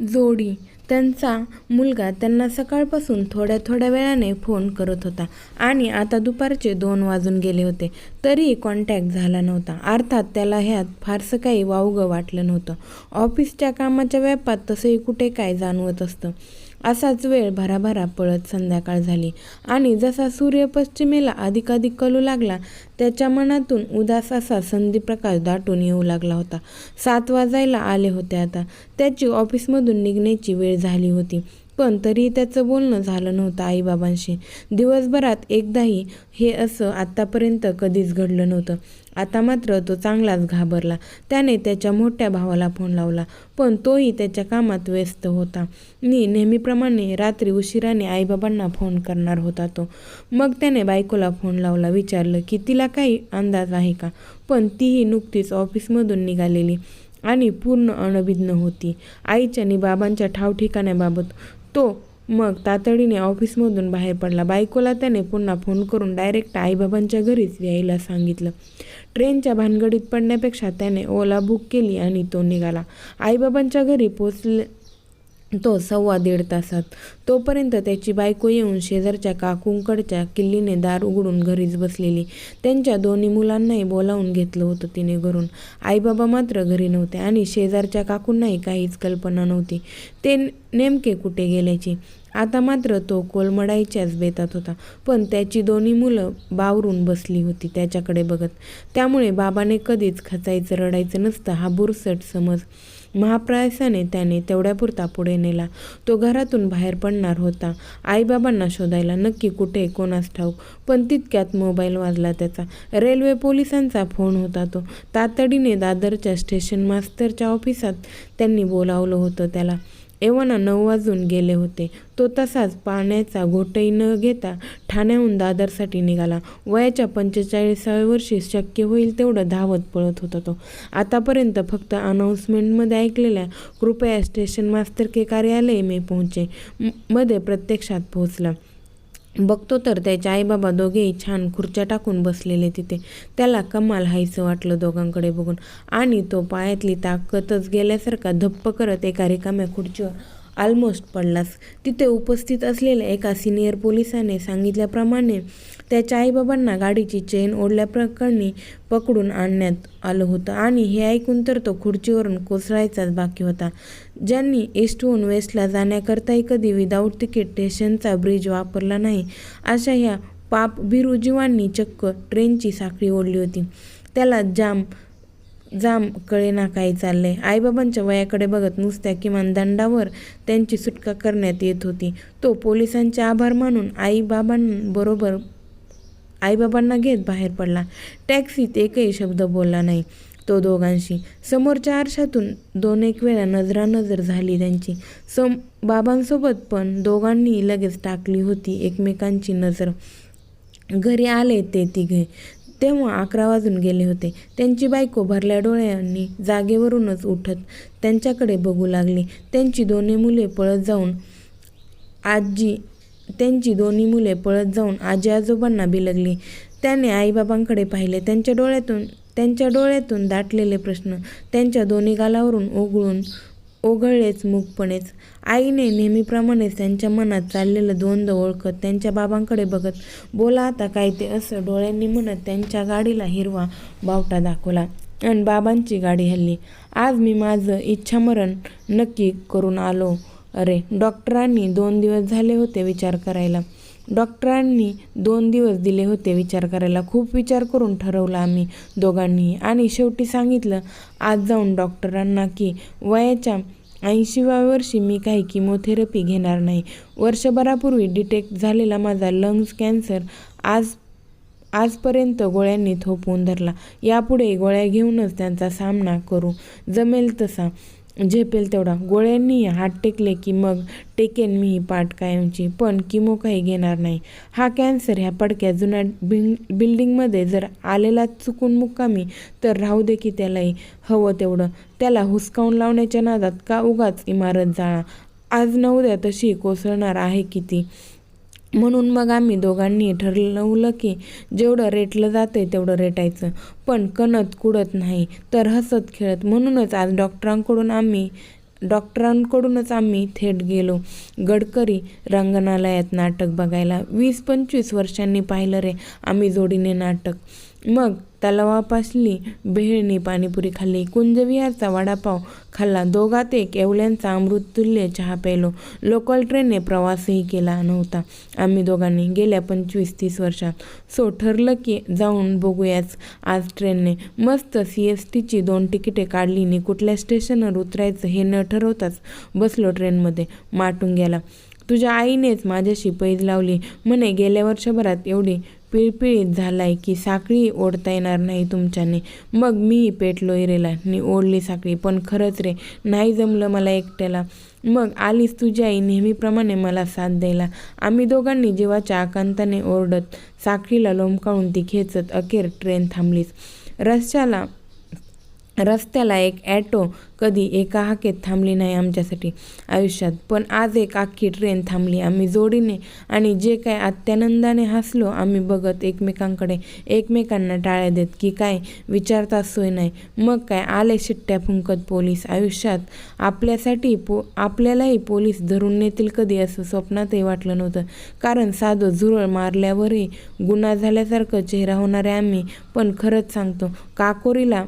जोडी. त्यांचा मुलगा त्यांना सकाळपासून थोड्या थोड्या वेळाने फोन करत होता आणि आता दुपारचे दोन वाजून गेले होते. तरीही कॉन्टॅक्ट झाला नव्हता. अर्थात त्याला ह्यात फारसं काही वावगं वाटलं नव्हतं. ऑफिसच्या कामाच्या व्यापात तसंही कुठे काय जाणवत असतं. असाच वेळ भराभरा पळत संध्याकाळ झाली. आणि जसा सूर्य पश्चिमेला अधिकाधिक कलू लागला त्याच्या मनातून उदास असा संधीप्रकाश दाटून येऊ लागला होता. सात वाजायला आले होते आता. त्याची ऑफिसमधून निघण्याची वेळ झाली होती. पण तरीही त्याचं बोलणं झालं नव्हतं आईबाबांशी. दिवसभरात एकदाही हे असं आत्तापर्यंत कधीच घडलं नव्हतं. आता मात्र तो चांगलाच घाबरला. त्याने त्याच्या मोठ्या भावाला फोन लावला पण तोही त्याच्या कामात व्यस्त होता. मी नेहमीप्रमाणे रात्री उशिराने आईबाबांना फोन करणार होता तो. मग त्याने बायकोला फोन लावला विचारलं की तिला काही अंदाज आहे का? पण तीही नुकतीच ऑफिसमधून निघालेली आणि पूर्ण अनभिज्ञ होती. आईच्या आणि बाबांच्या ठावठिकाण्याबाबत तो. मग तातडीने ऑफिसमधून बाहेर पडला. बायकोला त्याने पुन्हा फोन करून डायरेक्ट आईबाबांच्या घरीच यायला सांगितलं. ट्रेनच्या भानगडीत पडण्यापेक्षा त्याने ओला बुक केली आणि तो निघाला. आईबाबांच्या घरी पोचले तो सव्वा दीड तासात. तोपर्यंत त्याची बायको येऊन शेजारच्या काकूंकडच्या किल्लीने दार उघडून घरीच बसलेली. त्यांच्या दोन्ही मुलांनाही बोलावून घेतलं होतं तिने घरून. आईबाबा मात्र घरी नव्हते आणि शेजारच्या काकूंनाही काहीच कल्पना नव्हती. ते नेमके कुठे गेल्याची? आता मात्र तो कोलमडाईच्याच बेतात होता. पण त्याची दोन्ही मुलं बावरून बसली होती त्याच्याकडे बघत. त्यामुळे बाबाने कधीच खचायचं रडायचं नसतं हा बुरसट समज. महाप्रयासाने त्याने तेवढ्यापुरता पुढे नेला. तो घरातून बाहेर पडणार होता. आईबाबांना शोधायला नक्की कुठे कोणास ठाऊक पण तितक्यात मोबाईल वाजला त्याचा. रेल्वे पोलिसांचा फोन होता तो. तातडीने दादरच्या स्टेशन मास्तरच्या ऑफिसात त्यांनी बोलावलं होतं त्याला. एव्हाना नऊ वाजून गेले होते. तो तसाच पाण्याचा घोटही न घेता ठाण्याहून दादरसाठी निघाला. वयाच्या पंचेचाळीसाव्या वर्षी शक्य होईल तेवढं धावत पळत होता तो. आतापर्यंत फक्त अनाऊन्समेंटमध्ये ऐकलेल्या कृपया स्टेशन मास्तर के कार्यालय मे पोहोचे मध्ये प्रत्यक्षात पोहोचला. बघतो तर त्याचे आईबाबा दोघेही छान खुर्च्या टाकून बसलेले तिथे. त्याला कमाल हायचं वाटलं दोघांकडे बघून. आणि तो पायातली ताकदच गेल्यासारखा धप्प करत एका रिकाम्या खुर्चीवर ऑलमोस्ट पडलास तिथे उपस्थित असलेल्या एका सिनियर पोलिसाने सांगितल्याप्रमाणे त्याच्या आईबाबांना गाडीची चेन ओढल्याप्रकरणी पकडून आणण्यात आलं होतं आणि हे ऐकून तर तो खुर्चीवरून कोसळायचाच बाकी होता. ज्यांनी ईस्टहून वेस्टला जाण्याकरताही कधी विदाऊट तिकीट स्टेशनचा ब्रिज वापरला नाही अशा ह्या पाप भिरुजीवांनी चक्क ट्रेनची साखळी ओढली होती. त्याला जाम जाम कळेना काय चाललंय आईबाबांच्या वयाकडे बघत नुसत्या किमान दंडावर त्यांची सुटका करण्यात येत होती. तो पोलिसांचे आभार मानून आईबाबांबरोबर आईबाबांना घेत बाहेर पडला. टॅक्सीत एकही शब्द बोलला नाही. तो दोघांशी. समोरच्या आरशातून दोन एक वेळा नजरानजर झाली त्यांची. सम बाबांसोबत पण दोघांनी लगेच टाकली होती एकमेकांची नजर. घरी आले ते तिघे. तेव्हा अकरा वाजून गेले होते. त्यांची बायको भरल्या डोळ्यांनी जागेवरूनच उठत त्यांच्याकडे बघू लागली. त्यांची दोन्ही मुले पळत जाऊन आजी त्यांची दोन्ही मुले पळत जाऊन आजी आजोबांना बिलगली. त्याने आईबाबांकडे पाहिले. त्यांच्या डोळ्यातून त्यांच्या डोळ्यातून दाटलेले प्रश्न त्यांच्या दोन्ही गालावरून ओघळून ओघळलेच मूकपणेच. आईने नेहमीप्रमाणेच त्यांच्या मनात चाललेलं द्वंद्व ओळखत त्यांच्या बाबांकडे बघत बोला आता काय ते असं डोळ्यांनी म्हणत त्यांच्या गाडीला हिरवा बावटा दाखवला आणि बाबांची गाडी हल्ली. आज मी माझं इच्छामरण नक्की करून आलो. अरे डॉक्टरांनी दोन दिवस झाले होते विचार करायला. डॉक्टरांनी दोन दिवस दिले होते विचार करायला. खूप विचार करून ठरवलं आम्ही दोघांनी आणि शेवटी सांगितलं आज जाऊन डॉक्टरांना की वयाच्या ऐंशीव्या वर्षी मी काही किमोथेरपी घेणार नाही. वर्षभरापूर्वी डिटेक्ट झालेला माझा लंग्स कॅन्सर आज आजपर्यंत गोळ्यांनी थोपवून धरला. यापुढे गोळ्या घेऊनच त्यांचा सामना करू. जमेल तसा. झेपेल तेवढा. गोळ्यांनी हात टेकले की मग टेकेन मी ही पाठ कायमची. पण किमो काही घेणार नाही. हा कॅन्सर ह्या पडक्या जुन्या बिल्ड बिल्डिंगमध्ये जर आलेला चुकून मुक्कामी तर राहू दे की त्यालाही हवं तेवढं. त्याला हुसकावून लावण्याच्या नादात का उगाच इमारत जाळा? आज न उद्या तशी कोसळणार आहे किती? म्हणून मग आम्ही दोघांनी ठरवलं की जेवढं रेटलं आहे तेवढं रेटायचं. पण कणत कुडत नाही तर हसत खेळत. म्हणूनच आज डॉक्टरांकडून आम्ही डॉक्टरांकडूनच आम्ही थेट गेलो. गडकरी रंगनालयात नाटक बघायला. वीस पंचवीस वर्षांनी पाहिलं रे आम्ही जोडीने नाटक. मग तलावापासली बेहळणी पाणीपुरी खाल्ली. कुंजविहारचा वडापाव खाल्ला. दोघात एक येवल्यांचा अमृततुल्य चहा प्यायलो. लोकल ट्रेनने प्रवासही केला नव्हता. आम्ही दोघांनी गेल्या पंचवीस तीस वर्षात सो ठरलं की जाऊन बघूयाच. आज ट्रेनने मस्त सी एस टीची दोन तिकिटे काढली नि कुठल्या स्टेशनवर उतरायचं हे न ठरवताच बसलो ट्रेनमध्ये. माटून गेला. तुझ्या आईनेच माझ्याशी पैज लावली. म्हणे गेल्या वर्षभरात एवढी पिळपिळीत झालाय की साखळी ओढता येणार नाही तुमच्याने. मग मीही पेटलो इरेला नी ओढली साखळी. पण खरंच रे नाही जमलं मला एकट्याला. मग आलीस तुझी आई नेहमीप्रमाणे मला साथ द्यायला. आम्ही दोघांनी जीवाच्या आकांताने ओरडत साखळीला लोंबकाळून ती खेचत अखेर ट्रेन थांबलीच रस्त्याला रस्त्याला एक ॲटो कधी एका हाकेत थांबली नाही आमच्यासाठी आयुष्यात. पण आज एक अख्खी ट्रेन थांबली. आम्ही जोडीने आणि जे काय अत्यानंदाने हसलो आम्ही बघत एकमेकांकडे एकमेकांना टाळ्या देत की काय विचारता सोय नाही. मग काय आले शिट्ट्या फुंकत पोलीस. आयुष्यात आपल्यासाठी पो आपल्यालाही पोलीस धरून नेतील कधी असं स्वप्नातही वाटलं नव्हतं. कारण साधं झुरळ मारल्यावरही गुन्हा झाल्यासारखं चेहरा होणारे आम्ही. पण खरंच सांगतो काकोरीला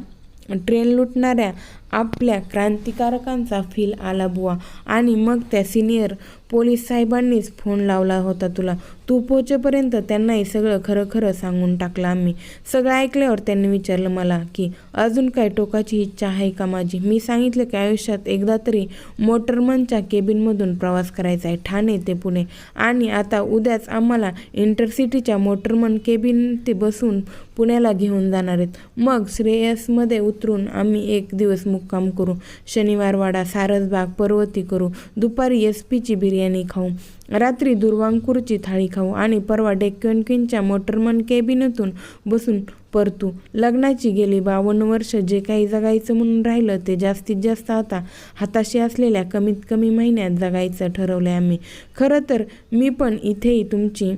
ट्रेन लुटणाऱ्या आपल्या क्रांतिकारकांचा फील आला बुवा. आणि मग त्या सिनियर पोलीस साहेबांनीच फोन लावला होता तुला. तू पोचेपर्यंत त्यांनाही सगळं खरं खरं सांगून टाकलं आम्ही. सगळं ऐकल्यावर त्यांनी विचारलं मला की अजून काय टोकाची इच्छा आहे का माझी? मी सांगितलं की आयुष्यात एकदा तरी मोटरमनच्या केबिनमधून प्रवास करायचा आहे ठाणे ते पुणे. आणि आता उद्याच आम्हाला इंटरसिटीच्या मोटरमन केबिन ते बसून पुण्याला घेऊन जाणार आहेत. मग श्रेयसमध्ये उतरून आम्ही एक दिवस मुक्काम करू. शनिवारवाडा सारसबाग पर्वती करू. दुपारी एस पीची बिर्याणी खाऊ. रात्री दुर्वांकूरची थाळी खाऊ आणि परवा डेक्कन मोटरमन केबिनतून बसून परतू. लग्नाची गेली बावन्न वर्ष जे काही जगायचं म्हणून राहिलं ते जास्तीत जास्त आता हाताशी असलेल्या कमीत कमी महिन्यात जगायचं ठरवलं आहे आम्ही. खरं तर मी पण इथेही तुमची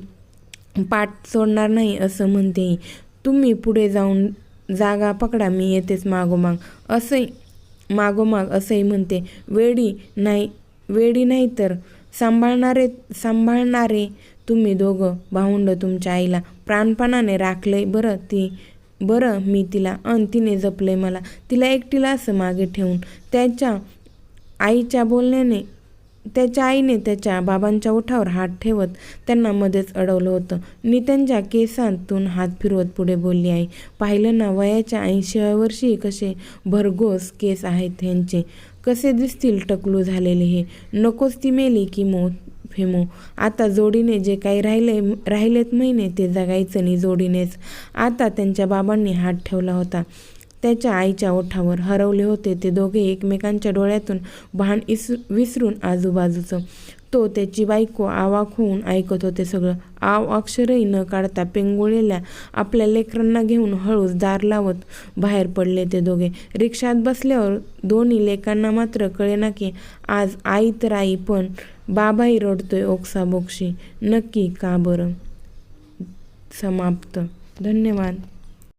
पाठ सोडणार नाही असं म्हणतेही तुम्ही पुढे जाऊन जागा पकडा मी येतेच मागोमाग. असंही मागोमाग असंही म्हणते वेडी नाही वेडी नाही तर सांभाळणारे सांभाळणारे तुम्ही दोघं भाऊंड तुमच्या आईला प्राणपणाने राखलंय बरं ती बरं मी तिला अन तिने जपलंय मला. तिला एकटीला असं मागे ठेवून त्याच्या आईच्या बोलण्याने त्याच्या आईने त्याच्या बाबांच्या ओठावर हात ठेवत त्यांना मध्येच अडवलं होतं. नित्यांच्या केसांतून हात फिरवत पुढे बोलली आई पाहिलं ना वयाच्या ऐंशीव्या वर्षी कसे भरघोस केस आहेत त्यांचे कसे दिसतील टकलू झालेले हे. नकोच ती मेली की मो फेमो. आता जोडीने जे काही राहिले राहिलेत महिने ते जगायचं नाही जोडीनेच. आता त्यांच्या बाबांनी हात ठेवला होता. त्याच्या आईच्या ओठावर हरवले होते. ते दोघे एकमेकांच्या डोळ्यातून भान इस विसरून आजूबाजूचं. तो त्याची बायको आवाक होऊन ऐकत होते सगळं. आव अक्षरही न काढता पेंगुळलेल्या आपल्या लेकरांना घेऊन हळूच दार लावत बाहेर पडले ते दोघे. रिक्षात बसल्यावर दोन्ही लेकांना मात्र कळेना की आज आई तर आई पण बाबाही रडतोय ओक्साबोक्षी नक्की का बरं? समाप्त. धन्यवाद.